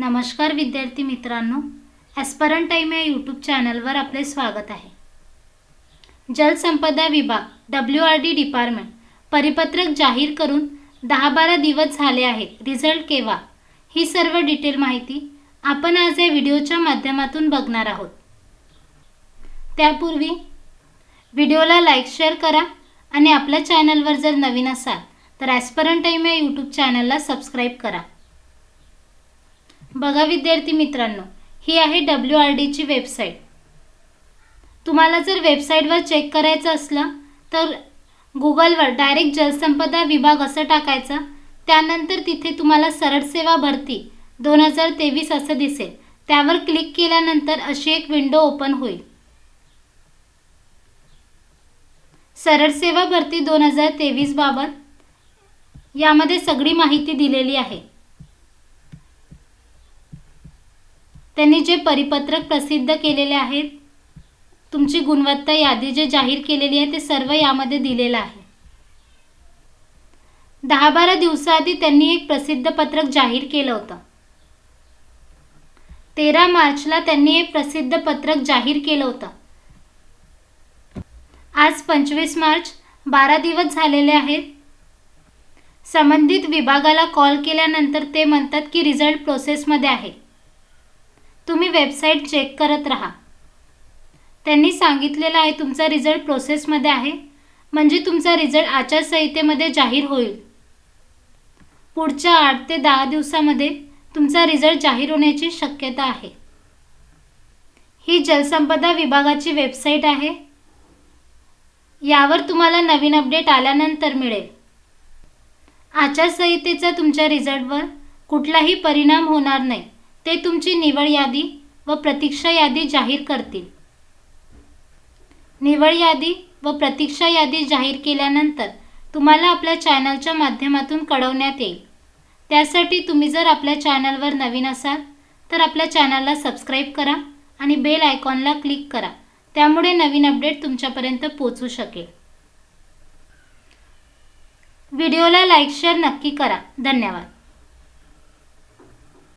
नमस्कार विद्यार्थी मित्रांनो ॲस्परन टाईम या यूट्यूब चॅनलवर आपले स्वागत आहे. जलसंपदा विभाग डब्ल्यू आर डी डिपार्टमेंट परिपत्रक जाहीर करून दहा बारा दिवस झाले आहेत. रिझल्ट केव्हा? ही सर्व डिटेल माहिती आपण आज या व्हिडिओच्या माध्यमातून बघणार आहोत. त्यापूर्वी व्हिडिओला लाईक शेअर करा आणि आपल्या चॅनलवर जर नवीन असाल तर ॲस्परन टाईम या यूट्यूब चॅनलला सबस्क्राईब करा. बघा विद्यार्थी मित्रांनो ही आहे डब्ल्यू आर डीची वेबसाईट. तुम्हाला जर वेबसाईटवर चेक करायचं असलं तर गुगलवर डायरेक्ट जलसंपदा विभाग असं टाकायचं. त्यानंतर तिथे तुम्हाला सरळ सेवा भरती दोन हजार तेवीस असं दिसेल. त्यावर क्लिक केल्यानंतर अशी एक विंडो ओपन होईल. सरळ सेवा भरती दोन हजार तेवीसबाबत यामध्ये सगळी माहिती दिलेली आहे. त्यांनी जे परिपत्रक प्रसिद्ध केलेले आहेत तुमची गुणवत्ता यादी जे जाहीर केलेली आहे ते सर्व यामध्ये दिलेलं आहे. दहा बारा दिवसाआधी त्यांनी एक प्रसिद्ध पत्रक जाहीर केलं होतं. तेरा मार्चला त्यांनी एक प्रसिद्ध पत्रक जाहीर केलं होतं. आज पंचवीस मार्च बारा दिवस झालेले आहेत. संबंधित विभागाला कॉल केल्यानंतर ते म्हणतात की रिझल्ट प्रोसेसमध्ये आहे. तुम्ही वेबसाईट चेक करत राहा. त्यांनी सांगितलेलं आहे तुमचा रिझल्ट प्रोसेसमध्ये आहे. म्हणजे तुमचा रिझल्ट आचारसंहितेमध्ये जाहीर होईल. पुढच्या आठ ते दहा दिवसामध्ये तुमचा रिझल्ट जाहीर होण्याची शक्यता आहे. ही जलसंपदा विभागाची वेबसाईट आहे. यावर तुम्हाला नवीन अपडेट आल्यानंतर मिळेल. आचारसंहितेचा तुमच्या रिझल्टवर कुठलाही परिणाम होणार नाही. ते तुमची निवड यादी व प्रतीक्षा यादी जाहीर करतील. निवड यादी व प्रतीक्षा यादी जाहीर केल्यानंतर तुम्हाला आपल्या चॅनलच्या माध्यमातून कळवण्यात येईल. त्यासाठी तुम्ही जर आपल्या चॅनलवर नवीन असाल तर आपल्या चॅनलला सबस्क्राईब करा आणि बेल आयकॉनला क्लिक करा. त्यामुळे नवीन अपडेट तुमच्यापर्यंत पोचू शकेल. व्हिडिओला लाईक शेअर नक्की करा. धन्यवाद.